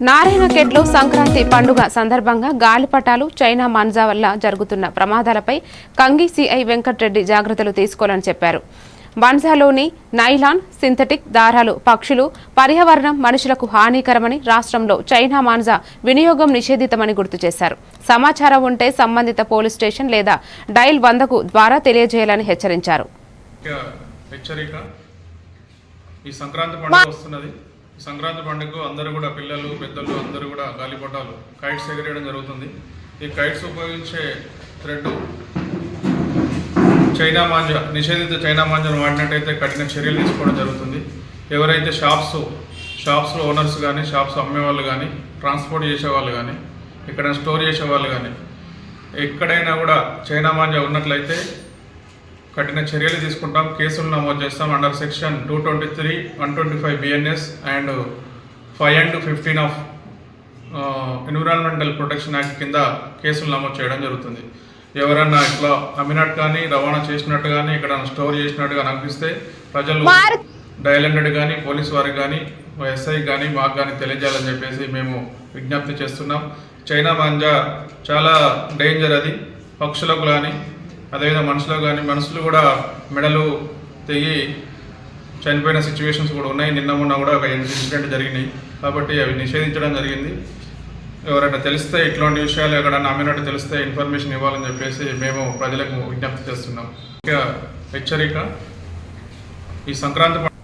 నారాయణఖేడ్లో సంక్రాంతి పండుగ సందర్భంగా గాలిపటాలు చైనా మాంజా వల్ల జరుగుతున్న ప్రమాదాలపై కంగి సిఐ వెంకట్రెడ్డి జాగ్రత్తలు తీసుకోవాలని చెప్పారు. మాంజాలోని నైలాన్ సింథటిక్ దారాలు పక్షులు పర్యావరణం మనుషులకు హానికరమని రాష్ట్రంలో చైనా మాంజా వినియోగం నిషేధితమని గుర్తు చేశారు. సమాచారం ఉంటే సంబంధిత పోలీస్ స్టేషన్ లేదా డైల్ వందకు ద్వారా తెలియజేయాలని హెచ్చరించారు. ఈ సంక్రాంతి పండుగ వస్తున్నది. సంక్రాంతి పండుగకు అందరూ కూడా పిల్లలు పెద్దలు అందరూ కూడా గాలిపటాలు కైట్స్ ఎగరేయడం జరుగుతుంది. ఈ కైట్స్ ఉపయోగించే థ్రెడ్ చైనా మాంజ నిషేధిత చైనా మాంజను వాడినట్టయితే కఠిన చర్యలు తీసుకోవడం జరుగుతుంది. ఎవరైతే షాప్స్ షాప్స్లో ఓనర్స్ కానీ షాప్స్ అమ్మేవాళ్ళు కానీ ట్రాన్స్పోర్ట్ చేసేవాళ్ళు కానీ ఇక్కడ స్టోర్ చేసేవాళ్ళు కానీ ఎక్కడైనా కూడా చైనా మాంజ ఉన్నట్లయితే కఠిన చర్యలు తీసుకుంటాం. కేసులు నమోదు చేస్తాం. Under section two twenty three one twenty five BNS and five and fifteen of environmental protection act కింద కేసులు నమోదు చేయడం జరుగుతుంది. ఎవరన్నా ఇట్లా అమ్మినట్టు కానీ రవాణా చేసినట్టు కానీ ఇక్కడ స్టోర్ చేసినట్టుగా అనిపిస్తే ప్రజలు డయల్ హండ్రెడ్ కానీ పోలీస్ వారికి కానీ ఎస్ఐ కానీ మాకు కానీ తెలియజేయాలని చెప్పేసి మేము విజ్ఞప్తి చేస్తున్నాం. చైనా మాంజా చాలా డేంజర్ అది. పక్షులకు కానీ అదేవిధంగా మనుషులు కానీ మనుషులు కూడా మెడలు తెగి చనిపోయిన సిచ్యువేషన్స్ కూడా ఉన్నాయి. నిన్న మొన్న కూడా ఒక ఇన్సిడెంట్ జరిగినాయి. కాబట్టి అవి నిషేధించడం జరిగింది. ఎవరైనా తెలిస్తే ఇట్లాంటి విషయాలు ఎక్కడైనా అమ్మినట్టు తెలిస్తే ఇన్ఫర్మేషన్ ఇవ్వాలని చెప్పేసి మేము ప్రజలకు విజ్ఞప్తి చేస్తున్నాం. ఇంకా హెచ్చరిక ఈ సంక్రాంతి